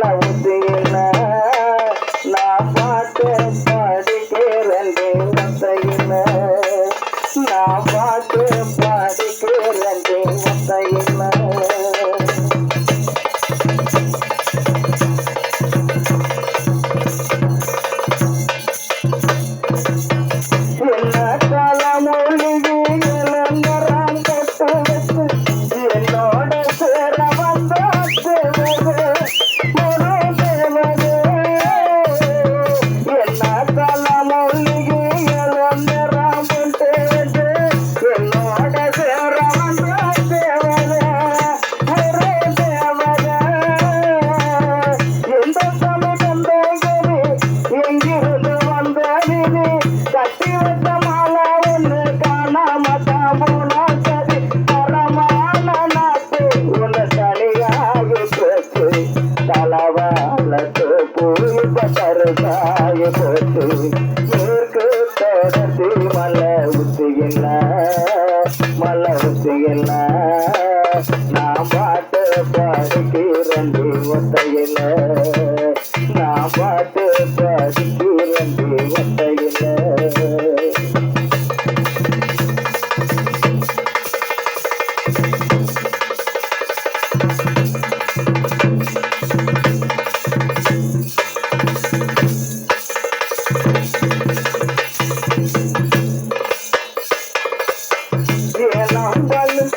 Hola. சாய போட்டு மேற்கு தோட்டத்தில் மலை உச்சியின மலை உச்சியின நான் பாட்டு பாடுக்கிறேன் ஒத்தையில